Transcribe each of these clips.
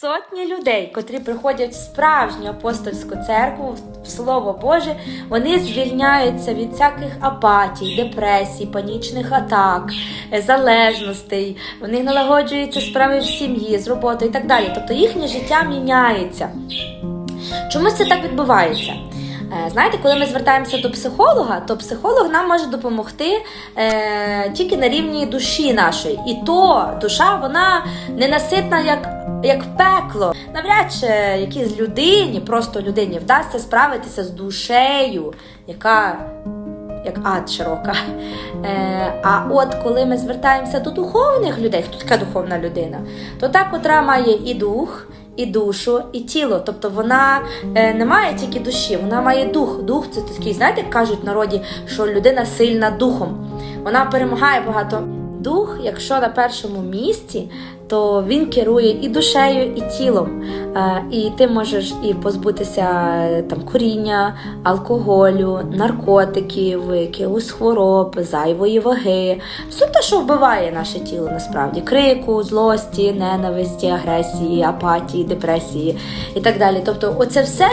Сотні людей, котрі приходять в справжню апостольську церкву, в Слово Боже, вони звільняються від всяких апатій, депресій, панічних атак, е, залежностей. В них налагоджуються справи в сім'ї, з роботою і так далі. Тобто їхнє життя міняється. Чомусь це так відбувається. Е, Знаєте, коли ми звертаємося до психолога, то психолог нам може допомогти е, тільки на рівні душі нашої. І то душа вона ненаситна, як, як пекло. Навряд чи якійсь людині, просто людині вдасться справитися з душею, яка як ад широка. Е, а от коли ми звертаємося до духовних людей, хто така духовна людина, то та, котра має і дух, і душу, і тіло. Тобто вона е, не має тільки душі, вона має дух. Дух це такий, знаєте, як кажуть в народі, що людина сильна духом. Вона перемагає багато. Дух, якщо на першому місці, то він керує і душею, і тілом. Е, І ти можеш і позбутися е, там куріння, алкоголю, наркотиків, якихось хвороб, зайвої ваги. Все те, що вбиває наше тіло насправді: крику, злості, ненависті, агресії, апатії, депресії і так далі. Тобто, оце все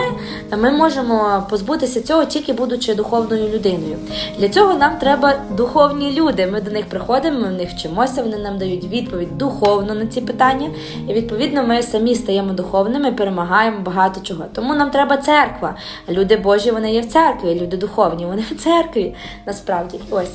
ми можемо позбутися цього тільки будучи духовною людиною. Для цього нам треба духовні люди. Ми до них приходимо, ми в них вчимося, вони нам дають відповідь духовно на ці питання. І відповідно ми самі стаємо духовними, перемагаємо багато чого. Тому нам треба церква. Люди Божі вони є в церкві, люди духовні, вони в церкві насправді. Ось.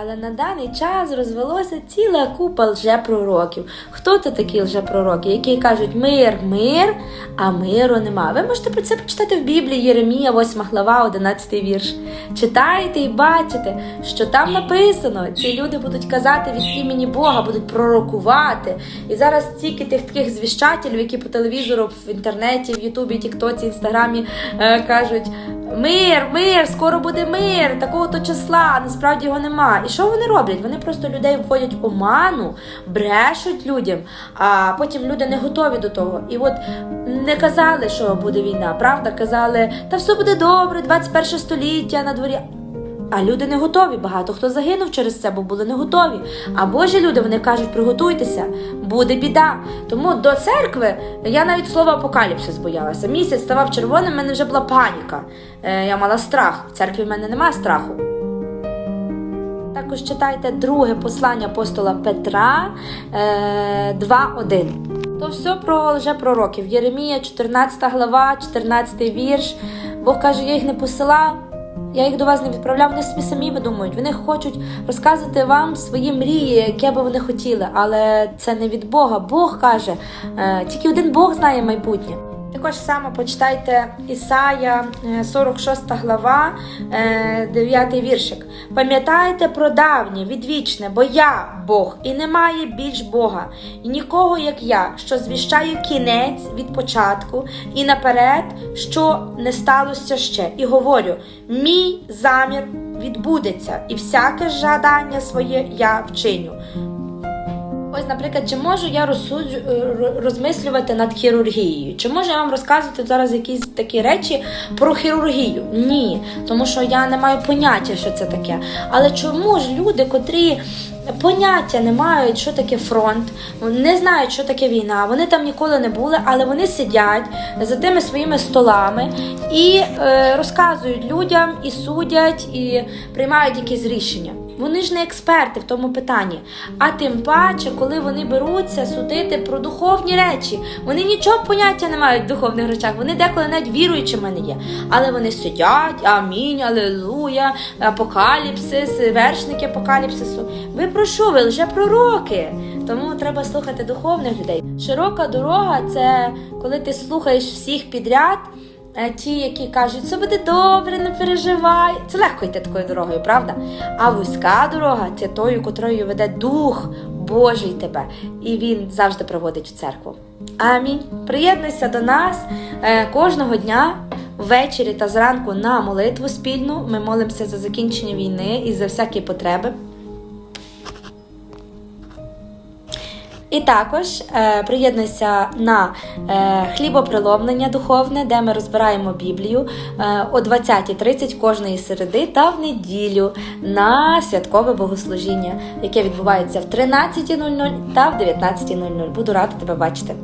Але на даний час розвелося ціла купа лжепророків. Хто то такі лжепророки, які кажуть мир, мир, а миру нема. Ви можете про це почитати в Біблії Єремія, 8 глава, 11 вірш. Читаєте і бачите, що там написано. Ці люди будуть казати від імені Бога, будуть пророкувати. І зараз стільки тих таких звіщателів, які по телевізору, в інтернеті, в Ютубі, Тіктоці, Інстаграмі е, кажуть. Мир, мир, скоро буде мир, такого то числа, насправді його нема. І що вони роблять? Вони просто людей вводять в оману, брешуть людям, а потім люди не готові до того. І от не казали, що буде війна, правда? Казали, та все буде добре, 21 століття на дворі. А люди не готові. Багато хто загинув через це, бо були не готові. А Божі люди вони кажуть, приготуйтеся, буде біда. Тому до церкви я навіть слова апокаліпсис боялася. Місяць ставав червоним, в мене вже була паніка. Е, я мала страх. В церкві в мене немає страху. Також читайте друге послання апостола Петра е, 2.1. То все про лжепророків. Єремія, 14 глава, 14 вірш. Бог каже, я їх не посилав. Я їх до вас не відправляв, вони собі самі видумують. Вони хочуть розказувати вам свої мрії, яке би вони хотіли, але це не від Бога. Бог каже, е, тільки один Бог знає майбутнє. Також саме почитайте Ісая, е, 46 глава, е, 9 віршик. Пам'ятайте про давнє, відвічне, бо я Бог, і немає більш Бога, і нікого, як я, що звіщаю кінець від початку і наперед, що не сталося ще. І говорю: мій замір відбудеться, і всяке жадання своє я вчиню. Ось, наприклад, чи можу я розсуджу, розмислювати над хірургією? Чи можу я вам розказувати зараз якісь такі речі про хірургію? Ні, тому що я не маю поняття, що це таке. Але чому ж люди, котрі поняття не мають, що таке фронт, не знають, що таке війна, вони там ніколи не були, але вони сидять за тими своїми столами і е, розказують людям, і судять, і приймають якісь рішення. Вони ж не експерти в тому питанні. А тим паче, коли вони беруться судити про духовні речі, вони нічого поняття не мають в духовних речах. Вони деколи навіть віруючими не є. Але вони сидять, амінь, алелуя, апокаліпсис, вершники апокаліпсису. Ви про що? Ви лже пророки. Тому треба слухати духовних людей. Широка дорога це коли ти слухаєш всіх підряд. Е, Ті, які кажуть, все буде добре, не переживай. Це легко йти такою дорогою, правда? А вузька дорога це тою, котрою веде Дух Божий тебе, і він завжди проводить в церкву. Амінь. Приєднуйся до нас е, кожного дня. Ввечері та зранку на молитву спільну. Ми молимося за закінчення війни і за всякі потреби. І також е, приєднуйся на е, хлібоприломлення духовне, де ми розбираємо Біблію е, о 20.30 кожної середи та в неділю на святкове богослужіння, яке відбувається в 13.00 та в 19.00. Буду рада тебе бачити.